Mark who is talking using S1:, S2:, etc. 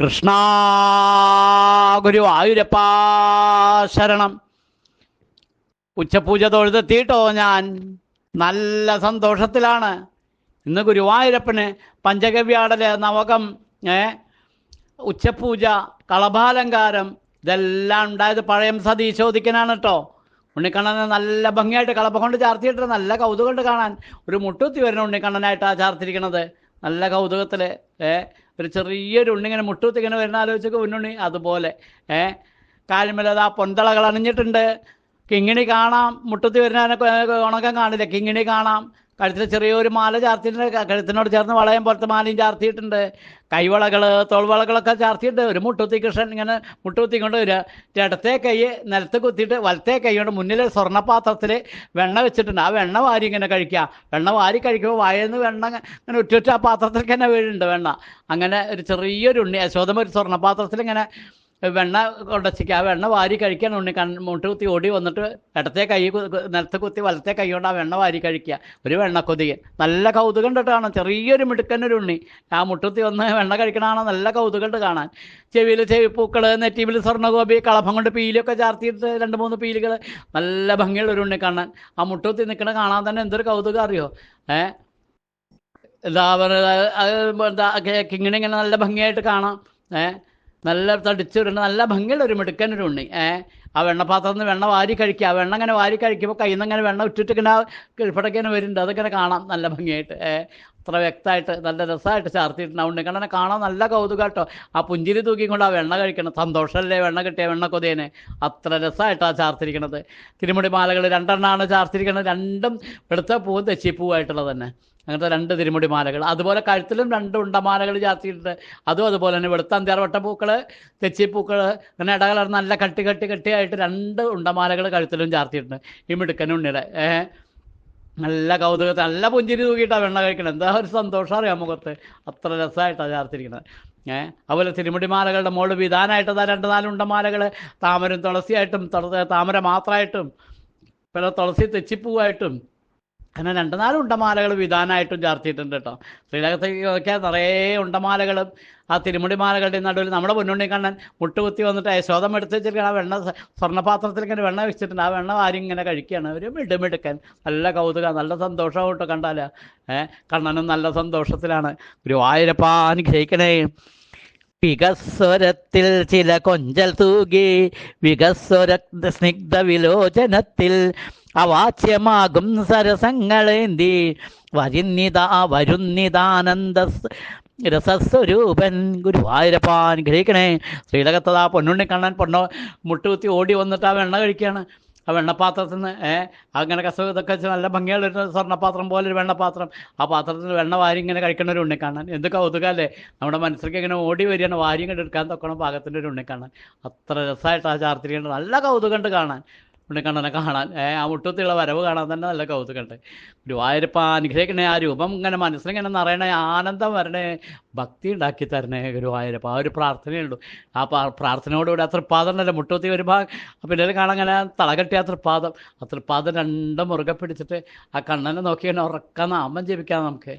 S1: കൃഷ്ണ ഗുരുവായൂരപ്പാ ശരണം. ഉച്ചപൂജ തൊഴുതെത്തിയിട്ടോ ഞാൻ? നല്ല സന്തോഷത്തിലാണ്. ഇന്ന് ഗുരുവായൂരപ്പന് പഞ്ചഗവ്യാടൽ നവകം ഏ? ഉച്ചപൂജ കളഭാലങ്കാരം ഇതെല്ലാം ഉണ്ടായത് പഴയം സതീശോദിക്കനാണ് കേട്ടോ ഉണ്ണിക്കണ്ണനെ നല്ല ഭംഗിയായിട്ട് കളപ്പ കൊണ്ട് ചാർത്തിയിട്ട് നല്ല കൗതുകമുണ്ട് കാണാൻ ഒരു മുട്ടുത്തി വരുന്ന ഉണ്ണിക്കണ്ണനായിട്ടാണ് ചാർത്തിരിക്കണത്. നല്ല കൗതുകത്തിൽ ഏ? ഒരു ചെറിയൊരു ഉണ്ണി ഇങ്ങനെ മുട്ടുകുത്തി ഇങ്ങനെ വരുന്ന ആലോചിച്ചൊക്കെ ഉണ്ണുണ്ണി. അതുപോലെ ഏ കാലുമേലത് ആ പൊന്തളകൾ അണിഞ്ഞിട്ടുണ്ട്. കിങ്ങിണി കാണാം മുട്ടത്തി വരുന്നതിനൊക്കെ ഉണക്കം കാണില്ല? കിങ്ങിണി കാണാം. കഴുത്തിൽ ചെറിയൊരു മാല ചാർത്തിയിട്ടുണ്ട്. കഴുത്തിനോട് ചേർന്ന് വളയം പോലത്തെ മാലയും ചാർത്തിയിട്ടുണ്ട്. കൈവളകൾ തോൾവളകളൊക്കെ ചാർത്തിയിട്ട് ഒരു മുട്ടുത്തി കൃഷ്ണൻ ഇങ്ങനെ മുട്ടുത്തി കൊണ്ട് വരിക. ഇടത്തെ കൈ നിലത്ത് കുത്തിയിട്ട് വലത്തെ കൈ കൊണ്ട് മുന്നിൽ സ്വർണപാത്രത്തിൽ വെണ്ണ വെച്ചിട്ടുണ്ട്. ആ വെണ്ണ വാരി ഇങ്ങനെ കഴിക്കുക. വെണ്ണ വാരി കഴിക്കുമ്പോൾ വായന്ന് വെണ്ണ ഇങ്ങനെ ഉറ്റുറ്റ ആ പാത്രത്തിലേക്ക് തന്നെ വീഴുന്നുണ്ട് വെണ്ണ. അങ്ങനെ ഒരു ചെറിയൊരു ഉണ്ണി യശോദം ഒരു സ്വർണപാത്രത്തിൽ ഇങ്ങനെ വെണ്ണ കൊണ്ടച്ചിക്ക് ആ വെണ്ണ വാരി കഴിക്കാൻ ഉണ്ണി. കൺ മുട്ട് കുത്തി ഓടി വന്നിട്ട് ഇടത്തെ കൈ നിലത്ത് കുത്തി വലത്തെ കൈ കൊണ്ട് ആ വെണ്ണ വാരി കഴിക്കുക. ഒരു വെണ്ണ കൊതികൻ നല്ല കൗതുകം കാണാൻ. ചെറിയൊരു മിടുക്കനൊരു ഉണ്ണി. ആ മുട്ടുത്തി വന്ന് വെണ്ണ കഴിക്കണാണോ നല്ല കൗതുകം കാണാൻ. ചെവിയിൽ ചെവിപ്പൂക്കൾ നെറ്റിയിൽ സ്വർണഗോപി കളഭം കൊണ്ട് പീലൊക്കെ ചാർത്തിയിട്ട് രണ്ട് മൂന്ന് പീലുകൾ നല്ല ഭംഗിയുള്ള ഒരു ഉണ്ണി കാണാൻ. ആ മുട്ടുത്തി നിൽക്കണ കാണാൻ തന്നെ എന്തൊരു കൗതുകം അറിയോ? ഏ? എന്താ പറയുക കിങ്ങിനെ ഇങ്ങനെ നല്ല ഭംഗിയായിട്ട് കാണാം. ഏ? നല്ല തടിച്ചുരുണ്ട് നല്ല ഭംഗിയുള്ള ഒരു മിടുക്കനൊരു ഉണ്ണി. ഏ ആ വെണ്ണപ്പാത്രത്തിൽ നിന്ന് വെണ്ണ വാരി കഴിക്കുക. ആ വെണ്ണ ഇങ്ങനെ വാരി കഴിക്കുമ്പോൾ കയ്യിൽ നിന്ന് ഇങ്ങനെ വെണ്ണ ഉറ്റിട്ടിങ്ങനെ കിഴപ്പടയ്ക്കാനെ വരുന്നുണ്ട്. അതൊക്കെ കാണാം. നല്ല ഭംഗിയായിട്ട്. ഏ അത്ര വ്യക്തമായിട്ട് നല്ല രസമായിട്ട് ചാർത്തിയിട്ടുണ്ട്. കാരണം കാണാൻ നല്ല കൗതുകം കേട്ടോ. ആ പുഞ്ചിരി തൂക്കിക്കൊണ്ട് ആ വെണ്ണ കഴിക്കണം. സന്തോഷമല്ലേ വെണ്ണ കിട്ടിയ വെണ്ണ കൊതിയനെ? അത്ര രസമായിട്ടാണ് ചാർത്തിരിക്കണത്. തിരുമുടി മാലകൾ രണ്ടെണ്ണമാണ് ചാർത്തിരിക്കണത്. രണ്ടും വെളുത്ത പൂവും തെച്ചിപ്പൂവായിട്ടുള്ളത് തന്നെ. അങ്ങനത്തെ രണ്ട് തിരുമുടി മാലകൾ അതുപോലെ കഴുത്തിലും രണ്ട് ഉണ്ടമാലകൾ ചാർത്തിയിട്ടുണ്ട്. അതും അതുപോലെ തന്നെ വെളുത്ത അന്ത്യാർവട്ട പൂക്കൾ തെച്ചിപ്പൂക്കൾ അങ്ങനെ ഇടകലർന്ന് നല്ല കട്ടി കട്ടി കട്ടിയായിട്ട് രണ്ട് ഉണ്ടമാലകൾ കഴുത്തിലും ചാർത്തിയിട്ടുണ്ട്. ഈ മിടുക്കനുണ്ണിയുടെ ഏഹ് നല്ല കൗതുകത്തെ നല്ല പുഞ്ചിരി തൂക്കിയിട്ടാണ് വെണ്ണ കഴിക്കണം എന്താ ഒരു സന്തോഷം അറിയാം മുഖത്ത്. അത്ര രസമായിട്ടാണ് ചേർത്തിരിക്കുന്നത് ഏഹ് അതുപോലെ തിരുമുടിമാലകളുടെ മുകളിൽ വിധാനമായിട്ട് അതാ രണ്ട് നാല് ഉണ്ടമാലകൾ താമരം തുളസിയായിട്ടും തുള- താമര മാത്രമായിട്ടും പിന്നെ തുളസി തെച്ചിപ്പൂവായിട്ടും അങ്ങനെ രണ്ട് നാല് ഉണ്ടമാലകൾ വിധാനമായിട്ടും ചാർത്തിയിട്ടുണ്ട് കേട്ടോ. ശ്രീലകത്തേക്കൊക്കെ നിറയെ ഉണ്ടമാലകളും ആ തിരുമുടിമാലകളുടെ നടുവിൽ നമ്മുടെ പൊന്നുണ്ണി കണ്ണൻ മുട്ടുകുത്തി വന്നിട്ട് യശോദം എടുത്ത് വെച്ചിരിക്കണം ആ വെണ്ണ സ്വർണപാത്രത്തിൽ ഇങ്ങനെ വെണ്ണ വെച്ചിട്ടുണ്ട്. ആ വെണ്ണ വാരി ഇങ്ങനെ കഴിക്കുകയാണ്. ഒരു മിടുമിടുക്കൻ നല്ല കൗതുക നല്ല സന്തോഷം കേട്ടോ കണ്ടാൽ ഏഹ് കണ്ണനും നല്ല സന്തോഷത്തിലാണ്. ഗുരുവായൂരപ്പാ അനുഗ്രഹിക്കണേ. വികസ്വരത്തിൽ ചില കൊഞ്ചൽ തൂകി വികസ്വര സ്നിഗ്ധ വിലോചനത്തിൽ അവാച്യമാകും സരസങ്ങളേന്തി. വരുന്നിതാ വരുന്നിതാനന്ദ രസസ്വരൂപൻ രസസ്വരൂപൻ ഗ്രഹിക്കണേ. ശ്രീലകത്തത് ശ്രീലകത്തതാ പൊന്നുണ്ണി കണ്ണൻ പൊണ്ണോ മുട്ടുകുത്തി ഓടി വന്നിട്ട് ആ വെണ്ണ കഴിക്കുകയാണ്. ആ വെണ്ണപ്പാത്രത്തിൽ നിന്ന് ഏഹ് അങ്ങനെ കസവ് ഇതൊക്കെ വെച്ച് നല്ല ഭംഗിയുള്ള സ്വർണപാത്രം പോലെ ഒരു വെണ്ണപാത്രം. ആ പാത്രത്തിൽ വെണ്ണ വാരി ഇങ്ങനെ കഴിക്കുന്ന ഒരു ഉണ്ണിക്കാണാൻ എന്ത് കൗതുകല്ലേ നമ്മുടെ മനസ്സിലേക്ക് ഇങ്ങനെ ഓടി വരികയാണ് വാരി കണ്ടെടുക്കാൻ എടുക്കാൻ തൊക്കണം പാകത്തിന്റെ ഒരു ഉണ്ണിക്കാണാൻ അത്ര രസമായിട്ട് ആ ചാർത്തിരിക്കേണ്ടത് നല്ല കൗതുകമുണ്ട് കാണാൻ. ഉണ്ണിക്കണ്ണനെ കാണാൻ. ആ മുട്ടത്തിലുള്ള വരവ് കാണാൻ തന്നെ നല്ല കൗതുകമുണ്ട്. ഗുരുവായൂരപ്പ അനുഗ്രഹിക്കണേ ആ രൂപം ഇങ്ങനെ മനസ്സിലിങ്ങനെ നിറയണേ ആനന്ദം വരണേ ഭക്തി ഉണ്ടാക്കി തരണേ ഗുരുവായൂരപ്പ ആ ഒരു പ്രാർത്ഥനയുള്ളൂ. ആ പ്രാ- പ്രാർത്ഥനയോടുകൂടി ആ തൃപ്പാദം ഉണ്ടല്ലോ ഒരു ഭാഗം. പിന്നെ കാണാൻ അങ്ങനെ തളകട്ടി ആ തൃപ്പാദം. ആ തൃപ്പാദം രണ്ടും മുറുകെ പിടിച്ചിട്ട് ആ കണ്ണനെ നോക്കി ഇങ്ങനെ ഉറക്ക നാമം ജപിക്കാം നമുക്ക്.